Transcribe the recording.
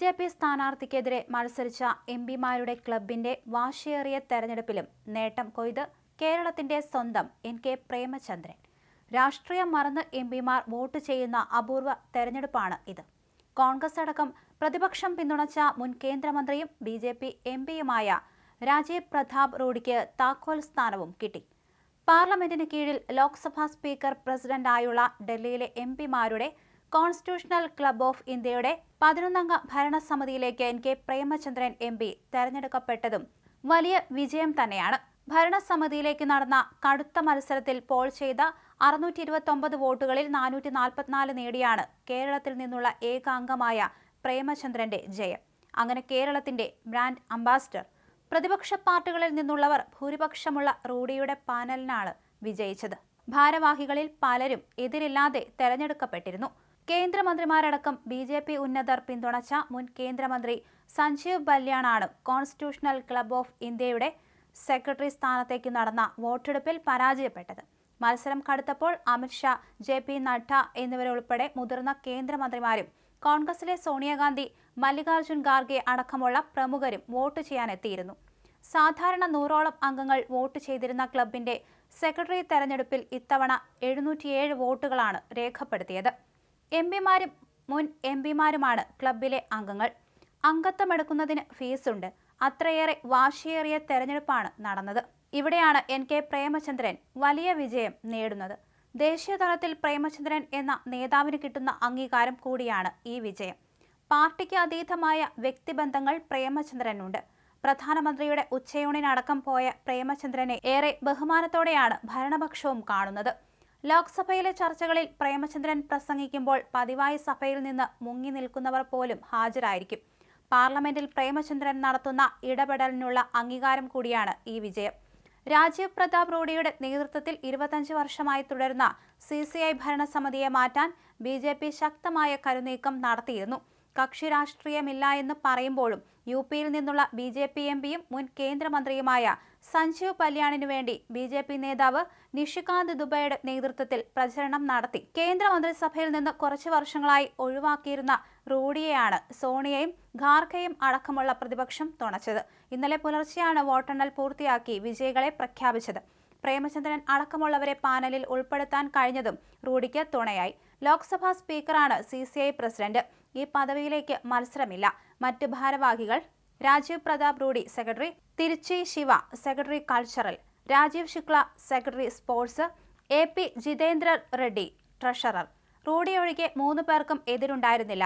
J P സ്ഥാനാർത്ഥിക്കെതിരെ മത്സരിച്ച M പിമാരുടെ ക്ലബിന്റെ വാശിയേറിയ തെരഞ്ഞെടുപ്പിലും നേട്ടം കൊയ്ത് കേരളത്തിന്റെ സ്വന്തം എൻ കെ പ്രേമചന്ദ്രൻ. രാഷ്ട്രീയം മറന്ന് എം പിമാർ വോട്ട് ചെയ്യുന്ന അപൂർവ തെരഞ്ഞെടുപ്പാണ് ഇത്. കോൺഗ്രസ് അടക്കം പ്രതിപക്ഷം പിന്തുണച്ച മുൻ കേന്ദ്രമന്ത്രിയും ബി ജെ പി എം പിയുമായ രാജീവ് പ്രതാപ് റോഡിക്ക് താക്കോൽ സ്ഥാനവും കിട്ടി. പാർലമെന്റിന് കീഴിൽ ലോക്സഭാ സ്പീക്കർ പ്രസിഡന്റായുള്ള ഡൽഹിയിലെ എം പിമാരുടെ കോൺസ്റ്റിറ്റ്യൂഷണൽ ക്ലബ് ഓഫ് ഇന്ത്യയുടെ പതിനൊന്നംഗ ഭരണസമിതിയിലേക്ക് N K Premachandran M P തെരഞ്ഞെടുക്കപ്പെട്ടതും വലിയ വിജയം തന്നെയാണ്. ഭരണസമിതിയിലേക്ക് നടന്ന കടുത്ത മത്സരത്തിൽ പോൾ ചെയ്ത അറുന്നൂറ്റി ഇരുപത്തൊമ്പത് വോട്ടുകളിൽ നാനൂറ്റി നാൽപ്പത്തിനാല് നേടിയാണ് കേരളത്തിൽ നിന്നുള്ള ഏക അംഗമായ പ്രേമചന്ദ്രന്റെ ജയം. അങ്ങനെ കേരളത്തിന്റെ ബ്രാൻഡ് അംബാസിഡർ. പ്രതിപക്ഷ പാർട്ടികളിൽ നിന്നുള്ളവർ ഭൂരിപക്ഷമുള്ള റൂഡിയുടെ പാനലിനാണ് വിജയിച്ചത്. ഭാരവാഹികളിൽ പലരും എതിരില്ലാതെ തെരഞ്ഞെടുക്കപ്പെട്ടിരുന്നു. കേന്ദ്രമന്ത്രിമാരടക്കം ബി ജെ പി ഉന്നതർ പിന്തുണച്ച മുൻ കേന്ദ്രമന്ത്രി സഞ്ജീവ് ബല്യാണാണ് കോൺസ്റ്റിറ്റ്യൂഷണൽ ക്ലബ് ഓഫ് ഇന്ത്യയുടെ സെക്രട്ടറി സ്ഥാനത്തേക്ക് നടന്ന വോട്ടെടുപ്പിൽ പരാജയപ്പെട്ടത്. മത്സരം കടുത്തപ്പോൾ അമിത്ഷാ ജെ പി നഡ്ഡ എന്നിവരുൾപ്പെടെ മുതിർന്ന കേന്ദ്രമന്ത്രിമാരും കോൺഗ്രസിലെ സോണിയാഗാന്ധി മല്ലികാർജുൻ ഖാർഗെ അടക്കമുള്ള പ്രമുഖരും വോട്ട് ചെയ്യാനെത്തിയിരുന്നു. സാധാരണ നൂറോളം അംഗങ്ങൾ വോട്ട് ചെയ്തിരുന്ന ക്ലബിന്റെ സെക്രട്ടറി തെരഞ്ഞെടുപ്പിൽ ഇത്തവണ എഴുന്നൂറ്റിയേഴ് വോട്ടുകളാണ് രേഖപ്പെടുത്തിയത്. എം പിമാരും മുൻ എം പിമാരുമാണ് ക്ലബിലെ അംഗങ്ങൾ. അംഗത്വമെടുക്കുന്നതിന് ഫീസുണ്ട്. അത്രയേറെ വാശിയേറിയ തെരഞ്ഞെടുപ്പാണ് നടന്നത്. ഇവിടെയാണ് എൻ കെ പ്രേമചന്ദ്രൻ വലിയ വിജയം നേടുന്നത്. ദേശീയ തലത്തിൽ പ്രേമചന്ദ്രൻ എന്ന നേതാവിന് കിട്ടുന്ന അംഗീകാരം കൂടിയാണ് ഈ വിജയം. പാർട്ടിക്ക് അതീതമായ വ്യക്തിബന്ധങ്ങൾ പ്രേമചന്ദ്രനുണ്ട്. പ്രധാനമന്ത്രിയുടെ ഉച്ചയൂണിനടക്കം പോയ പ്രേമചന്ദ്രനെ ഏറെ ബഹുമാനത്തോടെയാണ് ഭരണപക്ഷവും കാണുന്നത്. ലോക്സഭയിലെ ചർച്ചകളിൽ പ്രേമചന്ദ്രൻ പ്രസംഗിക്കുമ്പോൾ പതിവായി സഭയിൽ നിന്ന് മുങ്ങി നിൽക്കുന്നവർ പോലും ഹാജരായിരിക്കും. പാർലമെന്റിൽ പ്രേമചന്ദ്രൻ നടത്തുന്ന ഇടപെടലിനുള്ള അംഗീകാരം കൂടിയാണ് ഈ വിജയം. രാജീവ് പ്രതാപ് റൂഡിയുടെ നേതൃത്വത്തിൽ ഇരുപത്തഞ്ച് വർഷമായി തുടരുന്ന സി സി ഐ ഭരണസമിതിയെ മാറ്റാൻ ബി ജെ പി ശക്തമായ കരുനീക്കം നടത്തിയിരുന്നു. കക്ഷി രാഷ്ട്രീയമില്ല എന്ന് പറയുമ്പോഴും യു പിയിൽ നിന്നുള്ള ബി ജെ പി എം പിയും മുൻ കേന്ദ്രമന്ത്രിയുമായ സഞ്ജീവ് പല്യാണിനു വേണ്ടി ബി ജെ പി നേതാവ് നിഷികാന്ത് ദുബൈയുടെ നേതൃത്വത്തിൽ പ്രചരണം നടത്തി. കേന്ദ്രമന്ത്രിസഭയിൽ നിന്ന് കുറച്ചു വർഷങ്ങളായി ഒഴിവാക്കിയിരുന്ന റൂഡിയെയാണ് സോണിയയും ഖാർഖയും അടക്കമുള്ള പ്രതിപക്ഷം തുണച്ചത്. ഇന്നലെ പുലർച്ചെയാണ് വോട്ടെണ്ണൽ പൂർത്തിയാക്കി വിജയികളെ പ്രഖ്യാപിച്ചത്. പ്രേമചന്ദ്രൻ അടക്കമുള്ളവരെ പാനലിൽ ഉൾപ്പെടുത്താൻ കഴിഞ്ഞതും റൂഡിക്ക് തുണയായി. ലോക്സഭാ സ്പീക്കറാണ് സി സി ഐ പ്രസിഡന്റ്. ഈ പദവിയിലേക്ക് മത്സരമില്ല. മറ്റ് ഭാരവാഹികൾ Rajiv Pratap Rudy secretary Tiruchi Siva secretary cultural Rajiv Shukla secretary sports A P Jitendra Reddy treasurer. Rudy ഒഴികെ മൂന്ന് പേർക്കും എതിരുണ്ടായിരുന്നില്ല.